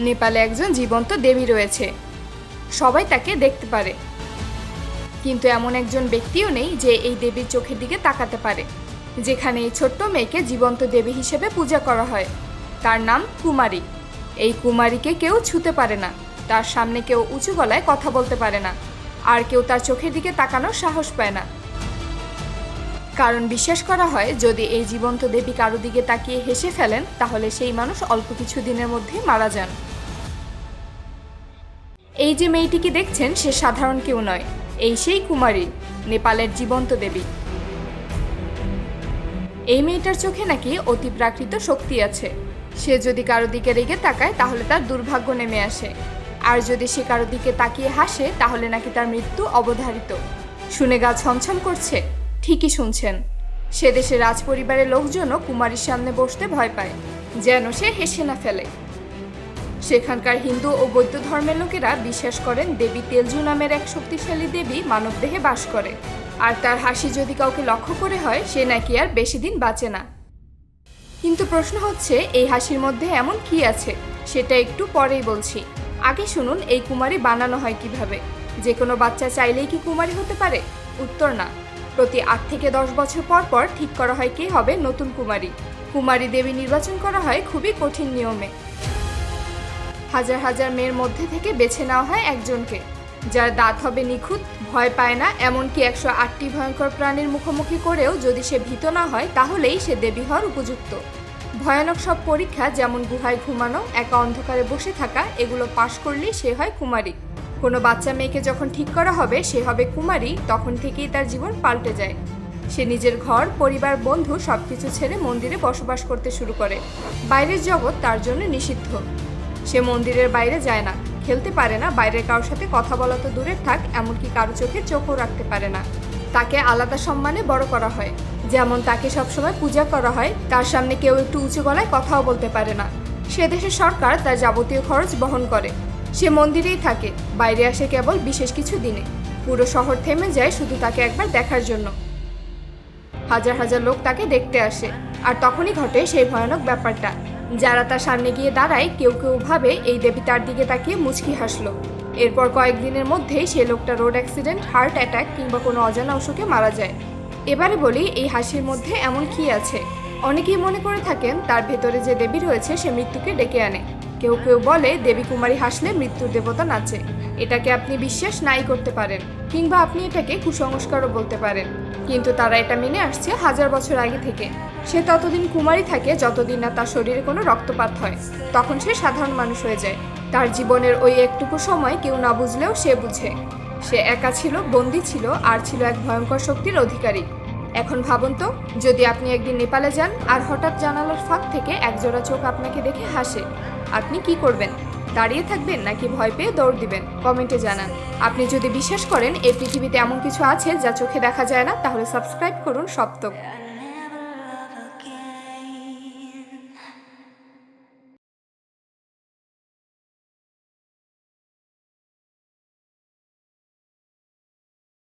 নেপালে একজন জীবন্ত দেবী রয়েছে। সবাই তাকে দেখতে পারে। কিন্তু এমন একজন ব্যক্তিও নেই যে এই দেবীর চোখের দিকে তাকাতে পারে। যেখানে এই ছোট্ট মেয়েকে জীবন্ত দেবী হিসেবে পূজা করা হয়। তার নাম কুমারী। এই কুমারীকে কেউ ছুতে পারে না। তার সামনে কেউ উঁচু গলায় কথা বলতে পারে না। আর কেউ তার চোখের দিকে তাকানোর সাহস পায় না। কারণ বিশ্বাস করা হয়, যদি এই জীবন্ত দেবী কারও দিকে তাকিয়ে হেসে ফেলেন, তাহলে সেই মানুষ অল্প কিছু দিনের মধ্যেই মারা যান। এই যে মেয়েটিকে দেখছেন, সে সাধারণ কেউ নয়। এই সেই কুমারী, নেপালের জীবন্ত দেবী। এই মেয়েটার চোখে নাকি অতি প্রাকৃত শক্তি আছে। সে যদি কারও দিকে রেগে তাকায়, তাহলে তার দুর্ভাগ্য নেমে আসে। আর যদি সে কারও দিকে তাকিয়ে হাসে, তাহলে নাকি তার মৃত্যু অবধারিত। শুনে গা ছমছম করছে, ঠিকই শুনছেন। সে দেশের রাজপরিবারের লোকজনও কুমারীর সামনে বসতে ভয় পায়, যেন সে হেসে না ফেলে। সেখানকার হিন্দু ও বৌদ্ধ ধর্মের লোকেরা বিশ্বাস করেন দেবী তেলজু নামের এক শক্তিশালী দেবী মানবদেহে বাস করে। আর তার হাসি যদি কাউকে লক্ষ্য করে হয়, সে নাকি আর বেশি দিন বাঁচে না। কিন্তু প্রশ্ন হচ্ছে, এই হাসির মধ্যে এমন কি আছে? সেটা একটু পরেই বলছি। আগে শুনুন, এই কুমারী বানানো হয় কীভাবে? যে কোনো বাচ্চা চাইলেই কি কুমারী হতে পারে? উত্তর না। প্রতি আট থেকে দশ বছর পর পর ঠিক করা হয় কে হবে নতুন কুমারী। কুমারী দেবী নির্বাচন করা হয় খুবই কঠিন নিয়মে। হাজার হাজার মেয়ের মধ্যে থেকে বেছে নেওয়া হয় একজনকে। যার দাঁত হবে নিখুঁত, ভয় পায় না, এমনকি একশো আটটি ভয়ঙ্কর প্রাণীর মুখোমুখি করেও যদি সে ভীত না হয়, তাহলেই সে দেবী হওয়ার উপযুক্ত। ভয়ানক সব পরীক্ষা যেমন গুহায় ঘুমানো, একা অন্ধকারে বসে থাকা, এগুলো পাশ করলেই সে হয় কুমারী। কোনো বাচ্চা মেয়েকে যখন ঠিক করা হবে, সে হবে কুমারী, তখন থেকেই তার জীবন পাল্টে যায়। সে নিজের ঘর, পরিবার, বন্ধু সবকিছু ছেড়ে মন্দিরে বসবাস করতে শুরু করে। বাইরের জগৎ তার জন্য নিষিদ্ধ। সে মন্দিরের বাইরে যায় না, খেলতে পারে না, বাইরের কারোর সাথে কথা বলা তো দূরের থাক, এমনকি কারও চোখে চোখও রাখতে পারে না। তাকে আলাদা সম্মানে বড় করা হয়, যেমন তাকে সবসময় পূজা করা হয়, তার সামনে কেউ একটু উঁচু গলায় কথাও বলতে পারে না। সে দেশের সরকার তার যাবতীয় খরচ বহন করে। সে মন্দিরেই থাকে, বাইরে আসে কেবল বিশেষ কিছু দিনে। পুরো শহর থেমে যায় শুধু তাকে একবার দেখার জন্য। হাজার হাজার লোক তাকে দেখতে আসে, আর তখনই ঘটে সেই ভয়ানক ব্যাপারটা। যারা তার সামনে গিয়ে দাঁড়ায়, কেউ কেউ ভাবে এই দেবী তার দিকে তাকিয়ে মুচকি হাসলো। এরপর কয়েকদিনের মধ্যেই সেই লোকটা রোড অ্যাক্সিডেন্ট, হার্ট অ্যাটাক কিংবা কোনো অজানা অসুখে মারা যায়। এবারে বলি, এই হাসির মধ্যে এমন কি আছে? অনেকেই মনে করে থাকেন, তার ভেতরে যে দেবী রয়েছে, সে মৃত্যুকে ডেকে আনে। কেউ কেউ বলে, দেবী কুমারী হাসলে মৃত্যুর দেবতা নাচে। এটাকে আপনি বিশ্বাস নাই করতে পারেন, কিংবা আপনি এটাকে কুসংস্কারও বলতে পারেন। কিন্তু তারা এটা মেনে আসছে হাজার বছর আগে থেকে। সে ততদিন কুমারী থাকে যতদিন না তার শরীরে কোনো রক্তপাত হয়। তখন সে সাধারণ মানুষ হয়ে যায়। তার জীবনের ওই একটুকু সময় কেউ না বুঝলেও সে বুঝে। সে একা ছিল, বন্দি ছিল, আর ছিল এক ভয়ঙ্কর শক্তির অধিকারী। এখন ভাবুন তো, যদি আপনি একদিন নেপালে যান, আর হঠাৎ জানালার ফাঁক থেকে একজোড়া চোখ আপনাকে দেখে হাসে, আপনি কি করবেন? দাঁড়িয়ে থাকবেন নাকি ভয় পেয়ে দৌড় দিবেন? কমেন্টে জানান। আপনি যদি বিশ্বাস করেন এই পৃথিবীতে এমন কিছু আছে যা চোখে দেখা যায় না, তাহলে সাবস্ক্রাইব করুন সপ্তক।